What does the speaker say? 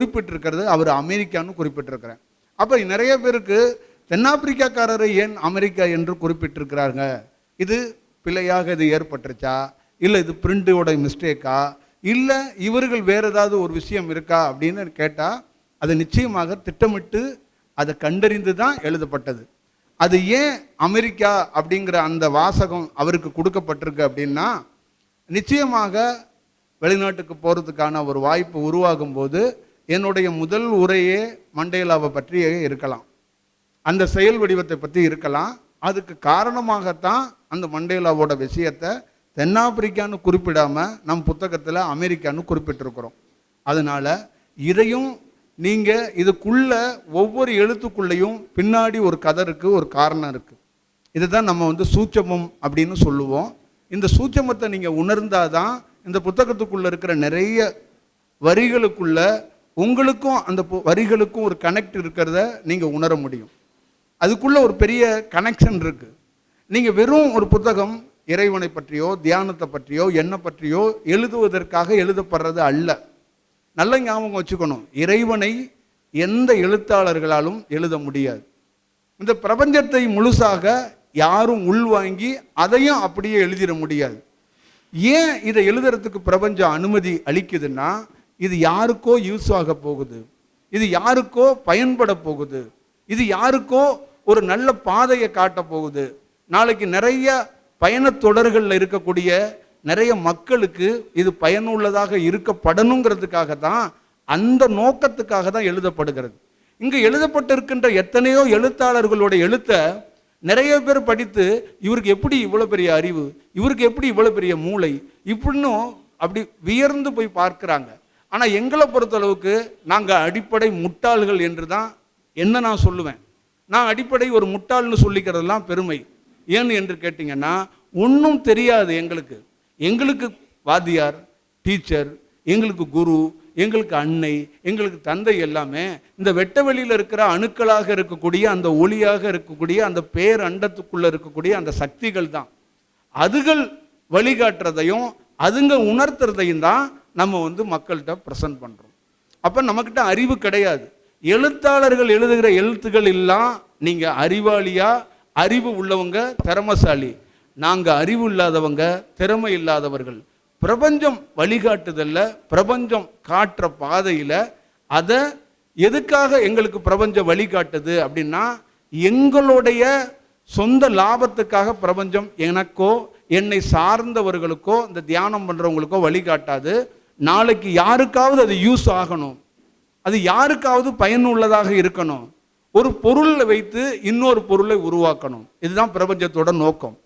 குறிப்பிட்டிருக்கிறது அவர் அமெரிக்கான்னு குறிப்பிட்டிருக்கிறேன். அப்போ நிறைய பேருக்கு தென்னாப்பிரிக்காக்காரரை ஏன் அமெரிக்கா என்று குறிப்பிட்டிருக்கிறாங்க இது பிழையாக இது ஏற்பட்டுருச்சா? இல்லை இது பிரிண்டோட மிஸ்டேக்கா? இல்லை இவர்கள் வேறு ஏதாவது ஒரு விஷயம் இருக்கா? அப்படின்னு கேட்டால் அது நிச்சயமாக திட்டமிட்டு அதை கண்டறிந்து தான் எழுதப்பட்டது. அது ஏன் அமெரிக்கா அப்படிங்கிற அந்த வாசகம் அவருக்கு கொடுக்கப்பட்டிருக்கு அப்படின்னா நிச்சயமாக வெளிநாட்டுக்கு போகிறதுக்கான ஒரு வாய்ப்பு உருவாகும் போது என்னுடைய முதல் உரையே மண்டேலாவை பற்றியே இருக்கலாம். அந்த செயல் வடிவத்தை பற்றி இருக்கலாம். அதுக்கு காரணமாகத்தான் அந்த மண்டேலாவோட விஷயத்தை தென்னாப்பிரிக்கான்னு குறிப்பிடாம நம் புத்தகத்தில் அமெரிக்கான்னு குறிப்பிட்டிருக்கிறோம். அதனால இதையும் நீங்கள் இதுக்குள்ள ஒவ்வொரு எழுத்துக்குள்ளேயும் பின்னாடி ஒரு கதை இருக்குது ஒரு காரணம் இருக்குது இதுதான் நம்ம வந்து சூட்சமம் அப்படின்னு சொல்லுவோம். இந்த சூட்சமத்தை நீங்கள் உணர்ந்தாதான் இந்த புத்தகத்துக்குள்ளே இருக்கிற நிறைய வரிகளுக்குள்ள உங்களுக்கும் அந்த வரிகளுக்கும் ஒரு கனெக்ட் இருக்கிறத நீங்கள் உணர முடியும். அதுக்குள்ளே ஒரு பெரிய கனெக்ஷன் இருக்குது நீங்கள் வெறும் ஒரு புத்தகம் இறைவனை பற்றியோ தியானத்தை பற்றியோ என்ன பற்றியோ எழுதுவதற்காக எழுதப்படுறது அல்ல. நல்ல ஞாபகம் வச்சுக்கணும். இறைவனை எந்த எழுத்தாளர்களாலும் எழுத முடியாது. இந்த பிரபஞ்சத்தை முழுசாக யாரும் உள்வாங்கி அதையும் அப்படியே எழுதிட முடியாது. ஏன் இதை எழுதுறதுக்கு பிரபஞ்சம் அனுமதி அளிக்குதுன்னா இது யாருக்கோ யூஸ் ஆக போகுது. இது யாருக்கோ பயன்பட போகுது. இது யாருக்கோ ஒரு நல்ல பாதையை காட்ட போகுது. நாளைக்கு நிறைய பயணத் தொடர்களில் இருக்கக்கூடிய நிறைய மக்களுக்கு இது பயனுள்ளதாக இருக்கப்படணுங்கிறதுக்காக தான் அந்த நோக்கத்துக்காக தான் எழுதப்படுகிறது. இங்கு எழுதப்பட்டிருக்கின்ற எத்தனையோ எழுத்தாளர்களோட எழுத்தை நிறைய பேர் படித்து இவருக்கு எப்படி இவ்வளோ பெரிய அறிவு இவருக்கு எப்படி இவ்வளோ பெரிய மூளை இப்படின்னும் அப்படி வியர்ந்து போய் பார்க்குறாங்க. ஆனால் எங்களை பொறுத்தளவுக்கு நாங்கள் அடிப்படை முட்டாள்கள் என்று தான் என்ன நான் சொல்லுவேன். நான் அடிப்படை ஒரு முட்டாள்னு சொல்லிக்கிறதெல்லாம் பெருமை. ஏன் என்று கேட்டிங்கன்னா ஒன்றும் தெரியாது எங்களுக்கு. எங்களுக்கு வாத்தியார் டீச்சர் எங்களுக்கு குரு எங்களுக்கு அன்னை எங்களுக்கு தந்தை எல்லாமே இந்த வெட்ட வெளியில் இருக்கிற அணுக்களாக இருக்கக்கூடிய அந்த ஒளியாக இருக்கக்கூடிய அந்த பேர் அண்டத்துக்குள்ளே இருக்கக்கூடிய அந்த சக்திகள் தான் அதுகள் வழிகாட்டுறதையும் அதுங்க உணர்த்துறதையும் தான் நம்ம வந்து மக்கள்கிட்ட ப்ரெசன்ட் பண்ணுறோம் அப்போ நம்மக்கிட்ட அறிவு கிடையாது. எழுத்தாளர்கள் எழுதுகிற எழுத்துக்கள் எல்லாம் நீங்கள் அறிவாளியாக அறிவு உள்ளவங்க திறமசாலி. நாங்கள் அறிவு இல்லாதவங்க திறமை இல்லாதவர்கள். பிரபஞ்சம் வழிகாட்டுதல்ல பிரபஞ்சம் காட்டுற பாதையில் அதை எதுக்காக எங்களுக்கு பிரபஞ்சம் வழிகாட்டுது அப்படின்னா எங்களுடைய சொந்த லாபத்துக்காக பிரபஞ்சம் எனக்கோ என்னை சார்ந்தவர்களுக்கோ இந்த தியானம் பண்ணுறவங்களுக்கோ வழிகாட்டாது. நாளைக்கு யாருக்காவது அது யூஸ் ஆகணும். அது யாருக்காவது பயனுள்ளதாக இருக்கணும். ஒரு பொருளை வைத்து இன்னொரு பொருளை உருவாக்கணும். இதுதான் பிரபஞ்சத்தோட நோக்கம்.